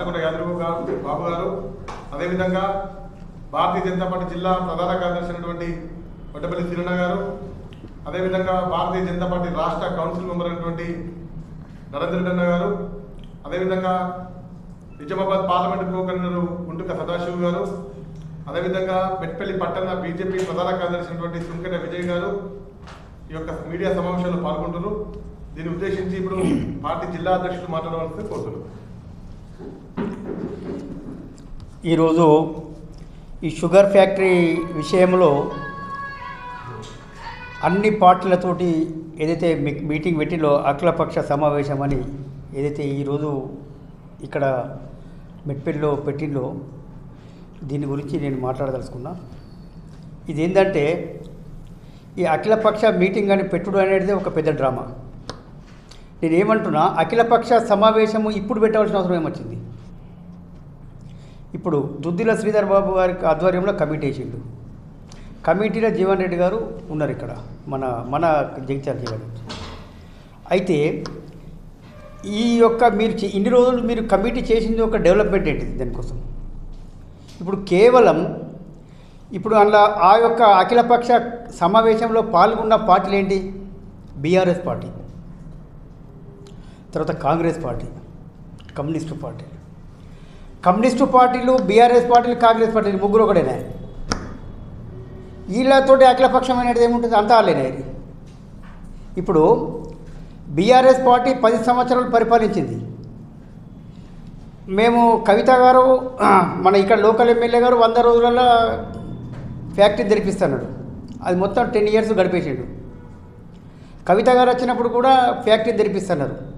రాచకొండ యాదవ్ గారు బాబు గారు. అదేవిధంగా భారతీయ జనతా పార్టీ జిల్లా ప్రధాన కార్యదర్శి అయినటువంటి వడ్డపల్లి సిరణ గారు. అదేవిధంగా భారతీయ జనతా పార్టీ రాష్ట్ర కౌన్సిల్ మెంబర్ అయినటువంటి నరేంద్ర గారు. అదేవిధంగా నిజామాబాద్ పార్లమెంట్ కో గుంటుక సదాశివ్ గారు. అదేవిధంగా మెట్పల్లి పట్టణ బీజేపీ ప్రధాన కార్యదర్శి అయినటువంటి సుంకట విజయ్ గారు. ఈ యొక్క మీడియా సమావేశంలో పాల్గొంటున్నారు. దీన్ని ఉద్దేశించి ఇప్పుడు పార్టీ జిల్లా అధ్యక్షులు మాట్లాడవలసి కోరుతున్నారు ఈరోజు ఈ షుగర్ ఫ్యాక్టరీ విషయంలో అన్ని పార్టీలతోటి ఏదైతే మీటింగ్ పెట్టిలో అఖిలపక్ష సమావేశం అని ఏదైతే ఈరోజు ఇక్కడ మెట్పెల్లో పెట్టిందో దీని గురించి నేను మాట్లాడదలుచుకున్నా. ఇదేంటంటే ఈ అఖిలపక్ష మీటింగ్ అని పెట్టుడు అనేది ఒక పెద్ద డ్రామా. నేను ఏమంటున్నా అఖిలపక్ష సమావేశము ఇప్పుడు పెట్టవలసిన అవసరం ఏమొచ్చింది? ఇప్పుడు దుద్దిల శ్రీధర్ బాబు గారి ఆధ్వర్యంలో కమిటీ వేసిండు. కమిటీలో జీవన్ రెడ్డి గారు ఉన్నారు ఇక్కడ మన మన జగిత్యాల జీవన్ రెడ్డి. అయితే ఈ యొక్క మీరు ఇన్ని రోజులు మీరు కమిటీ చేసింది ఒక డెవలప్మెంట్ ఏంటిది దానికోసం? ఇప్పుడు కేవలం ఇప్పుడు అందులో ఆ యొక్క అఖిలపక్ష సమావేశంలో పాల్గొన్న పార్టీలు ఏంటి? BRS party. తర్వాత Congress party communist party. Communist పార్టీలు బీఆర్ఎస్ పార్టీలు కాంగ్రెస్ పార్టీలు ముగ్గురు ఒకటేనా వీళ్ళతోటి అఖిలపక్షం అనేది ఏముంటుంది? అంతా వాళ్ళేనా ఇప్పుడు బీఆర్ఎస్ పార్టీ పది సంవత్సరాలు పరిపాలించింది. మేము కవిత గారు మన ఇక్కడ లోకల్ ఎమ్మెల్యే గారు వంద రోజులలో ఫ్యాక్టరీ తెరిపిస్తున్నాడు. అది మొత్తం టెన్ ఇయర్స్ గడిపేసిండు. కవిత గారు వచ్చినప్పుడు కూడా ఫ్యాక్టరీ తెరిపిస్తున్నారు.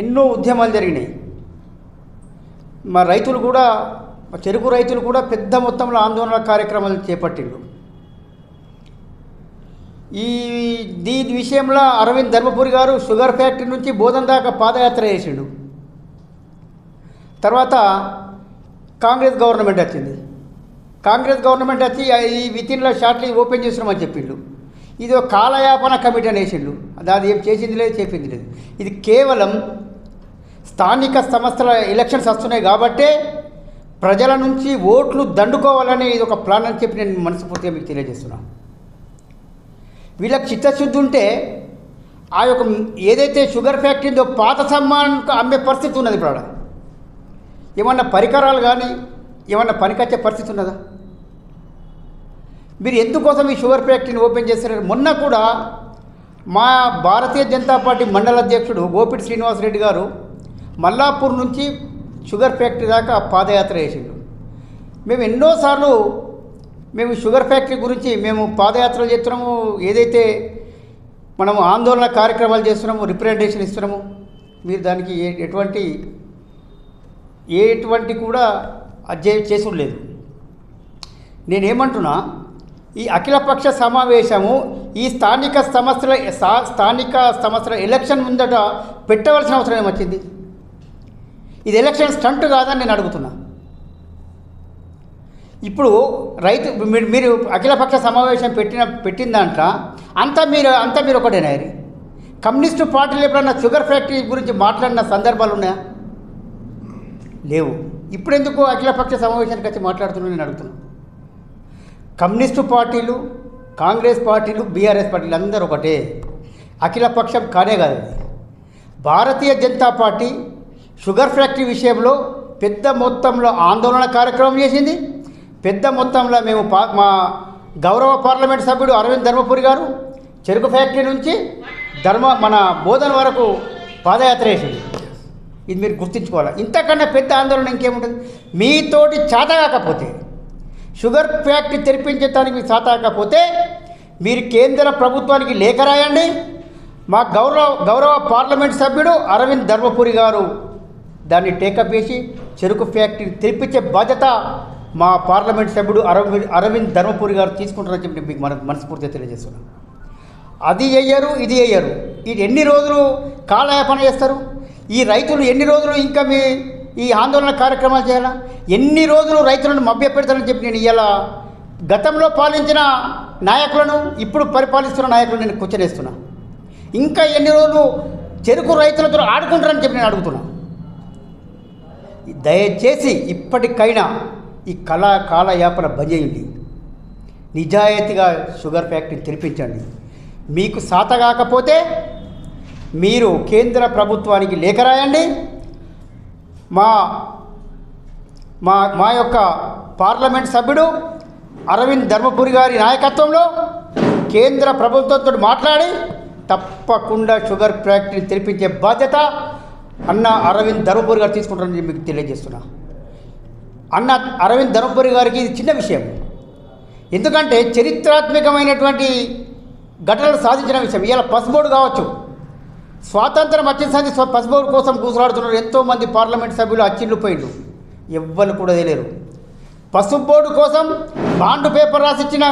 ఎన్నో ఉద్యమాలు జరిగినాయి. మా రైతులు కూడా మా చెరుకు రైతులు కూడా పెద్ద మొత్తంలో ఆందోళన కార్యక్రమాలు చేపట్టిండు ఈ దీని విషయంలో అరవింద్ ధర్మపురి గారు షుగర్ ఫ్యాక్టరీ నుంచి బోధన దాకా పాదయాత్ర చేసిండు. తర్వాత కాంగ్రెస్ గవర్నమెంట్ వచ్చింది. కాంగ్రెస్ గవర్నమెంట్ వచ్చి ఈ వితిన్లో షార్ట్లీ ఓపెన్ చేస్తున్నామని చెప్పిండు. ఇది ఒక కాలయాపన కమిటీ అని వేసిండు అది ఏం చేసింది లేదు చెప్పింది లేదు. ఇది కేవలం స్థానిక సంస్థల ఎలక్షన్స్ వస్తున్నాయి కాబట్టే ప్రజల నుంచి ఓట్లు దండుకోవాలని ఇది ఒక ప్లాన్ అని చెప్పి నేను మనస్ఫూర్తిగా మీకు తెలియజేస్తున్నాను వీళ్ళకి చిత్తశుద్ధి ఉంటే ఆ యొక్క ఏదైతే షుగర్ ఫ్యాక్టరీ ఉందో పాత సమ్మానికి అమ్మే పరిస్థితి ఉన్నది ఇప్పుడు ఏమన్నా పరికరాలు కానీ ఏమన్నా పనికొచ్చే పరిస్థితి ఉన్నదా? మీరు ఎందుకోసం ఈ షుగర్ ఫ్యాక్టరీని ఓపెన్ చేస్తున్నారు మొన్న కూడా మా భారతీయ జనతా పార్టీ మండల అధ్యక్షుడు గోపిటి శ్రీనివాసరెడ్డి గారు మల్లాపూర్ నుంచి షుగర్ ఫ్యాక్టరీ దాకా పాదయాత్ర చేసిండు. మేము ఎన్నోసార్లు మేము షుగర్ ఫ్యాక్టరీ గురించి మేము పాదయాత్రలు చేస్తున్నాము ఏదైతే మనము ఆందోళన కార్యక్రమాలు చేస్తున్నాము రిప్రజెంటేషన్ ఇస్తున్నాము మీరు దానికి ఏ- ఎటువంటి ఎటువంటి కూడా అధ్యయనం చేసి లేదు నేనేమంటున్నా ఈ అఖిలపక్ష సమావేశము ఈ స్థానిక సంస్థల స్థానిక సంస్థల ఎలక్షన్ ముందట పెట్టవలసిన అవసరం ఏమొచ్చింది? ఇది ఎలక్షన్ స్టంట్ కాదని నేను అడుగుతున్నా. ఇప్పుడు రైతు మీరు మీరు అఖిలపక్ష సమావేశం పెట్టిన పెట్టిన దాంట్లో అంతా మీరు అంతా మీరు ఒకటేనా కమ్యూనిస్టు పార్టీలు ఎప్పుడన్నా షుగర్ ఫ్యాక్టరీ గురించి మాట్లాడిన సందర్భాలు ఉన్నాయా? లేవు. ఇప్పుడు ఎందుకు అఖిలపక్ష సమావేశానికి వచ్చి మాట్లాడుతున్నా నేను అడుగుతున్నాను కమ్యూనిస్టు పార్టీలు కాంగ్రెస్ పార్టీలు బీఆర్ఎస్ పార్టీలు అందరూ ఒకటే. అఖిలపక్షం కానే కాదు Bharatiya Janata party sugar factory విషయంలో పెద్ద మొత్తంలో ఆందోళన కార్యక్రమం చేసింది. పెద్ద మొత్తంలో మేము పా మా గౌరవ పార్లమెంట్ సభ్యుడు అరవింద్ ధర్మపురి గారు చెరుకు ఫ్యాక్టరీ నుంచి ధర్మ మన బోధన వరకు పాదయాత్ర వేసింది ఇది మీరు గుర్తుంచుకోవాలి? ఇంతకన్నా పెద్ద ఆందోళన ఇంకేముంటుంది? మీతోటి చేత కాకపోతే షుగర్ ఫ్యాక్టరీ తెరిపించడానికి మీకు చేత కాకపోతే మీరు కేంద్ర ప్రభుత్వానికి లేఖ రాయండి. మా గౌరవ గౌరవ పార్లమెంట్ సభ్యుడు అరవింద్ ధర్మపురి గారు దాన్ని టేకప్ చేసి చెరుకు ఫ్యాక్టరీ తెరిపించే బాధ్యత మా పార్లమెంట్ సభ్యుడు అరవింద్ అరవింద్ ధర్మపురి గారు తీసుకుంటారని చెప్పి మీకు మన మనస్ఫూర్తిగా తెలియజేస్తున్నాను అది అయ్యారు ఇది అయ్యారు ఇది ఎన్ని రోజులు కాలయాపన చేస్తారు? ఈ రైతులు ఎన్ని రోజులు ఇంకా మీ ఈ ఆందోళన కార్యక్రమాలు చేయాలా? ఎన్ని రోజులు రైతులను మభ్యపెడతారని చెప్పి నేను ఇలా గతంలో పాలించిన నాయకులను ఇప్పుడు పరిపాలిస్తున్న నాయకులను నేను కూర్చొనేస్తున్నా ఇంకా ఎన్ని రోజులు చెరుకు రైతులతో ఆడుకుంటారని చెప్పి నేను అడుగుతున్నాను దయచేసి ఇప్పటికైనా ఈ కళా కాలయాపన బంద్ చేయండి. నిజాయితీగా షుగర్ ఫ్యాక్టరీని తెరిపించండి. మీకు సాత కాకపోతే మీరు కేంద్ర ప్రభుత్వానికి లేఖ రాయండి. మా మా మా యొక్క పార్లమెంట్ సభ్యుడు అరవింద్ ధర్మపురి గారి నాయకత్వంలో కేంద్ర ప్రభుత్వంతో మాట్లాడి తప్పకుండా షుగర్ ఫ్యాక్టరీని తెరిపించే బాధ్యత అన్న అరవింద్ ధర్మపురి గారు తీసుకుంటారని మీకు తెలియజేస్తున్నా. అన్న అరవింద్ ధర్మపురి గారికి ఇది చిన్న విషయం. ఎందుకంటే చరిత్రాత్మకమైనటువంటి ఘటనలు సాధించిన విషయం. ఇలా పసుబోర్డు కావచ్చు. స్వాతంత్రం వచ్చిన స్వ పసుబోర్డు కోసం కూసులాడుతున్నారు. ఎంతోమంది పార్లమెంట్ సభ్యులు అచ్చిళ్ళు పోయిండు ఎవ్వరు కూడా తెలియరు పసుపు బోర్డు కోసం బాండ్ పేపర్ రాసిచ్చిన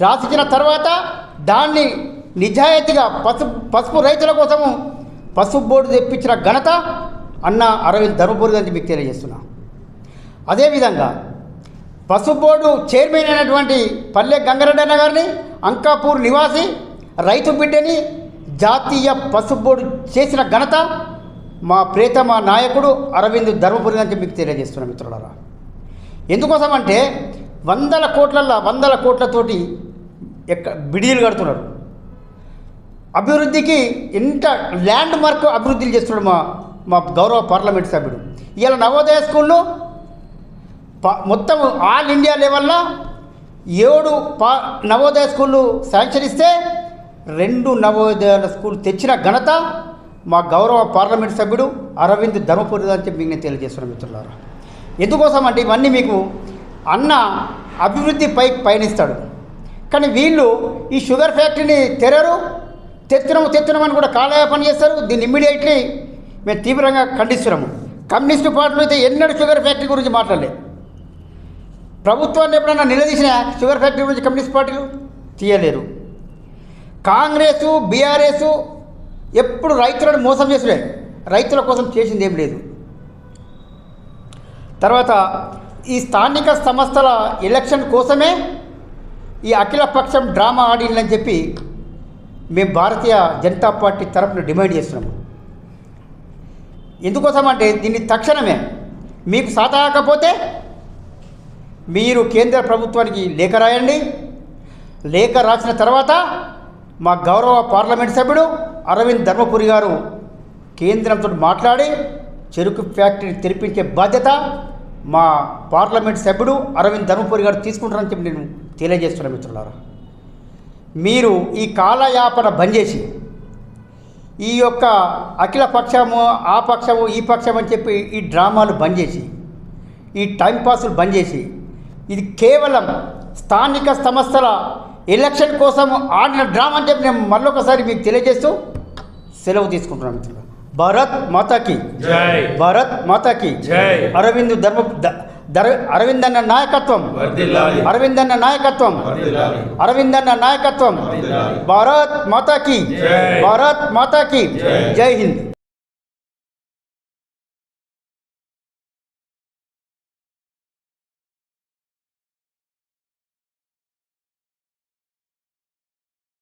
రాసిచ్చిన తర్వాత దాన్ని నిజాయితీగా పసుపు పసుపు రైతుల కోసము పసుపు బోర్డు తెప్పించిన ఘనత అన్న అరవింద్ ధర్మపురి గారికి మీకు తెలియజేస్తున్నా. అదేవిధంగా పసుపు బోర్డు చైర్మన్ అయినటువంటి పల్లె గంగారెడ్డి అన్న గారిని అంకాపూర్ నివాసి రైతు బిడ్డని జాతీయ పసుపు బోర్డు చేసిన ఘనత మా ప్రేతమ నాయకుడు అరవింద్ ధర్మపురి గారికి మీకు తెలియజేస్తున్నా మిత్రులారా. ఎందుకోసం అంటే వందల కోట్లల్లో వందల కోట్లతోటి ఎక్క బిడీలు కడుతున్నారు. అభివృద్ధికి ఎంత ల్యాండ్ మార్క్ అభివృద్ధి చేస్తున్నాడు మా మా గౌరవ పార్లమెంట్ సభ్యుడు. ఇలా నవోదయ స్కూల్లో ప- మొత్తం ఆల్ ఇండియా లెవెల్లో ఏడు పా నవోదయ స్కూళ్ళు శాంక్షన్ ఇస్తే రెండు నవోదయ స్కూల్ తెచ్చిన ఘనత మా గౌరవ పార్లమెంట్ సభ్యుడు అరవింద్ ధర్మపురి అని చెప్పి మీకు నేను తెలియజేస్తున్నాను మిత్రులారా. ఎందుకోసం అంటే ఇవన్నీ మీకు అన్న అభివృద్ధి పై పయనిస్తాడు. కానీ వీళ్ళు ఈ షుగర్ ఫ్యాక్టరీని తెరరు తెత్తున్నాము తెత్తున్నామని కూడా కాలయాపన చేస్తారు. దీన్ని ఇమ్మీడియట్లీ మేము తీవ్రంగా ఖండిస్తున్నాము. కమ్యూనిస్టు పార్టీలు అయితే ఎన్నడూ షుగర్ ఫ్యాక్టరీ గురించి మాట్లాడలేదు. ప్రభుత్వాన్ని ఎప్పుడన్నా నిలదీసిన షుగర్ ఫ్యాక్టరీ గురించి కమ్యూనిస్ట్ పార్టీలు తీయలేరు కాంగ్రెస్ బీఆర్ఎస్ ఎప్పుడు రైతులను మోసం చేసుడే రైతుల కోసం చేసింది ఏం లేదు. తర్వాత ఈ స్థానిక సంస్థల ఎలక్షన్ కోసమే ఈ అఖిల పక్షం డ్రామా ఆడిందని చెప్పి మేము భారతీయ జనతా పార్టీ తరఫున డిమాండ్ చేస్తున్నాము. ఎందుకోసం అంటే దీన్ని తక్షణమే మీకు సాతాకపోతే మీరు కేంద్ర ప్రభుత్వానికి లేఖ రాయండి. లేఖ రాసిన తర్వాత మా గౌరవ పార్లమెంట్ సభ్యుడు అరవింద్ ధర్మపురి గారు కేంద్రంతో మాట్లాడి చెరుకు ఫ్యాక్టరీని తెరిపించే బాధ్యత మా పార్లమెంట్ సభ్యుడు అరవింద్ ధర్మపురి గారు తీసుకుంటారని చెప్పి నేను తెలియజేస్తున్నాను మిత్రులారా. మీరు ఈ కాలయాపన బంద్ చేసి ఈ యొక్క అఖిల పక్షము ఆ పక్షము ఈ పక్షం అని చెప్పి ఈ డ్రామాలు బంద్ చేసి ఈ టైంపాసులు బంద్ చేసి ఇది కేవలం స్థానిక సంస్థల ఎలక్షన్ కోసం ఆడిన డ్రామా అని చెప్పి నేను మళ్ళొకసారి మీకు తెలియజేస్తూ సెలవు తీసుకుంటున్నాను మిత్రులు భారత్ మాతాకి. జై. భారత్ మాతాకి. జై. అరవింద్ ధర్మ ద- ధర- అరవింద్ అన్న నాయకత్వం వర్ధిల్లాలి అరవింద్ అన్న నాయకత్వం వర్ధిల్లాలి అరవింద్ అన్న నాయకత్వం వర్ధిల్లాలి. భారత్ మాతాకి జై. భారత్ మాతాకి జై. జై హింద్